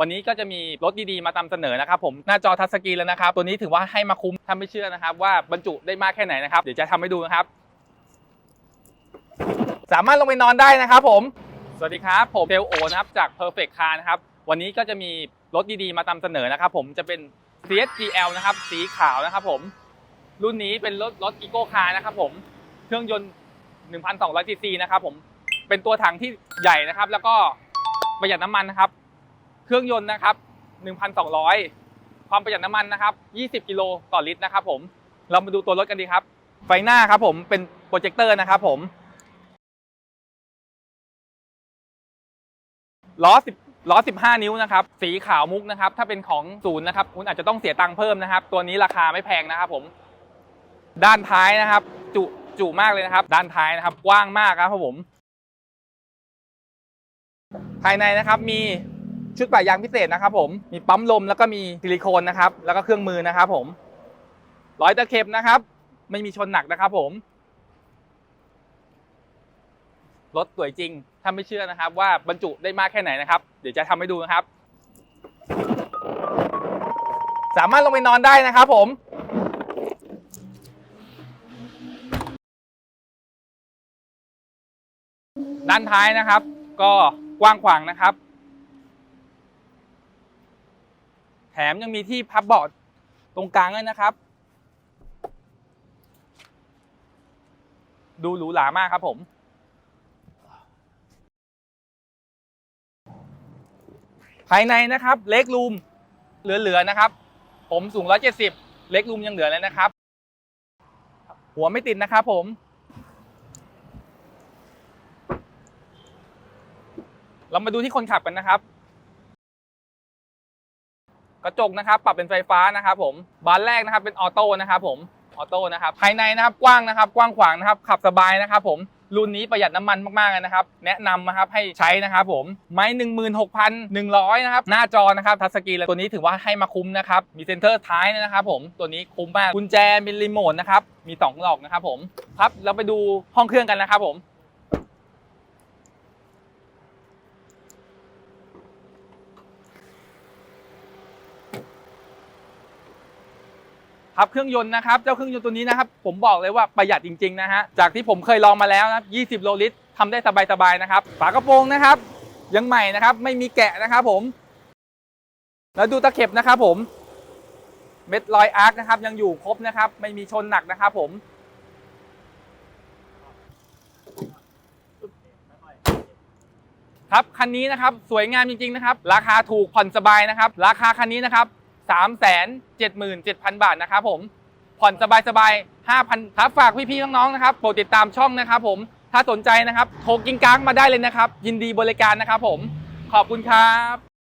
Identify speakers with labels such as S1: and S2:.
S1: วันนี้ก็จะมีรถดีๆ มาตามเสนอนะครับผมหน้าจอทัชสกรีนแล้วนะครับ ตัวนี้ถือว่าให้มาคุ้มถ้าไม่เชื่อนะครับ ว่าบรรจุได้มากแค่ไหนนะครับ เดี๋ยวจะทำให้ดูนะครับ สามารถลงไปนอนได้นะครับผม สวัสดีครับ ผมเทลโอนะครับจาก Perfect Car นะครับวันนี้ก็จะมีรถดีๆ มาตามเสนอนะครับผมจะเป็น CSGL นะครับสีขาวนะครับผมรุ่นนี้เป็นรถรถอีโก้คาร์นะครับผมเครื่องยนต์ 1,200ซีซีนะครับผมเป็นตัวถังที่ใหญ่นะครับ แล้วก็ประหยัดน้ำมันนะครับ เครื่องยนต์นะครับ1,200 ความประหยัดน้ำมันนะครับ 20 กิโลต่อลิตรนะครับผม เรามาดูตัวรถกันดีครับ ไฟหน้าครับผมเป็นโปรเจคเตอร์นะครับผมล้อ10ล้อ 15 นิ้วนะครับ สีขาวมุกนะครับ ถ้าเป็นของศูนย์นะครับ คุณอาจจะต้องเสียตังค์เพิ่มนะครับ ตัวนี้ราคาไม่แพงนะครับผม ด้านท้ายนะครับ จุจุมากเลยนะครับ ด้านท้ายนะครับ กว้างมากครับผม ภายในนะครับ มี ชุดป่ายางพิเศษนะครับผมมีปั๊มลมแล้วก็มีซิลิโคนนะครับแล้วก็เครื่องมือนะครับผมร้อยตะเข็บนะครับ ไม่มีชนหนักนะครับผมรถสวยจริง ถ้าไม่เชื่อนะครับ ว่าบรรจุได้มากแค่ไหนนะครับ เดี๋ยวจะทำให้ดูนะครับ สามารถลงไปนอนได้นะครับผมด้านท้ายนะครับ ก็กว้างขวางนะครับ แถมยังมีที่พับเบาะตรงกลางด้วยนะครับ ดูหรูหรามากครับผม ภายในนะครับเล็กรูมเหลือๆนะครับ ผมสูง 170 เล็กรูมยังเหลือเลยนะครับ หัวไม่ติดนะครับผมเรามาดูที่คนขับกันนะครับ กระจกนะครับปรับเป็นไฟฟ้านะครับผมบานแรกนะครับเป็นออโต้นะครับผมออโต้นะครับภายในนะครับกว้างนะครับกว้างขวางนะครับขับสบายนะครับผมรุ่นนี้ประหยัดน้ำมันมากๆเลยนะครับ แนะนำนะครับให้ใช้นะครับผมไม้16,100นะครับ หน้าจอนะครับทัชสกรีนตัวนี้ถือว่าให้มาคุ้มนะครับ มีเซ็นเตอร์ท้ายนะครับผมตัวนี้คุ้มมากกุญแจมีรีโมทนะครับ มีสองหลอกนะครับผมครับเราไปดูห้องเครื่องกันนะครับผม ครับเครื่องยนต์นะครับเจ้าเครื่องยนต์ตัวนี้นะครับผมบอกเลยว่าประหยัดจริงๆนะฮะจากที่ผมเคยลองมาแล้วนะ20โลลิตรทำได้สบายๆนะครับฝากระโปรงนะครับยังใหม่นะครับไม่มีแกะนะครับผม แล้วดูตะเข็บนะครับผมเม็ดรอยอาร์คนะครับยังอยู่ครบนะครับ ไม่มีชนหนักนะครับผมครับคันนี้นะครับสวยงามจริงๆนะครับ ราคาถูกผ่อนสบายนะครับ ราคาคันนี้นะครับ 3 7 7 0 0 0 บาทนะครับผมผ่อนสบายๆ5,000ครับฝากพี่ๆน้องๆนะครับโปรดติดตามช่องนะครับผมถ้าสนใจนะครับโทรกิ้งก้างมาได้เลยนะครับ ยินดีบริการนะครับผมขอบคุณครับ